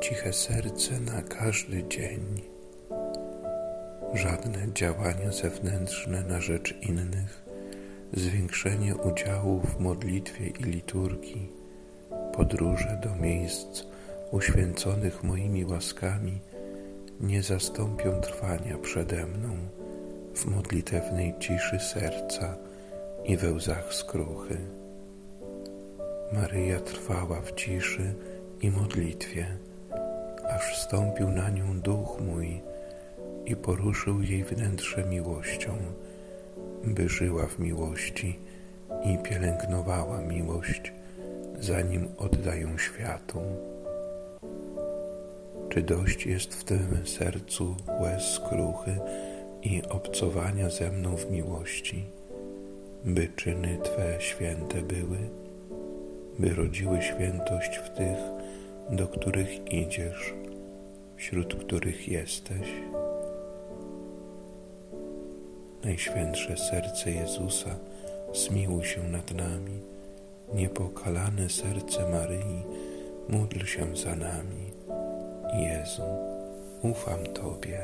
ciche serce na każdy dzień. Żadne działania zewnętrzne na rzecz innych, zwiększenie udziału w modlitwie i liturgii, podróże do miejsc uświęconych moimi łaskami nie zastąpią trwania przede mną w modlitewnej ciszy serca i we łzach skruchy. Maryja trwała w ciszy i modlitwie, aż wstąpił na nią duch mój i poruszył jej wnętrze miłością, by żyła w miłości i pielęgnowała miłość, zanim oddają światu. Czy dość jest w tym sercu łez skruchy i obcowania ze mną w miłości, by czyny Twe święte były, by rodziły świętość w tych, do których idziesz, wśród których jesteś? Najświętsze serce Jezusa, zmiłuj się nad nami. Niepokalane serce Maryi, módl się za nami. Jezu, ufam Tobie.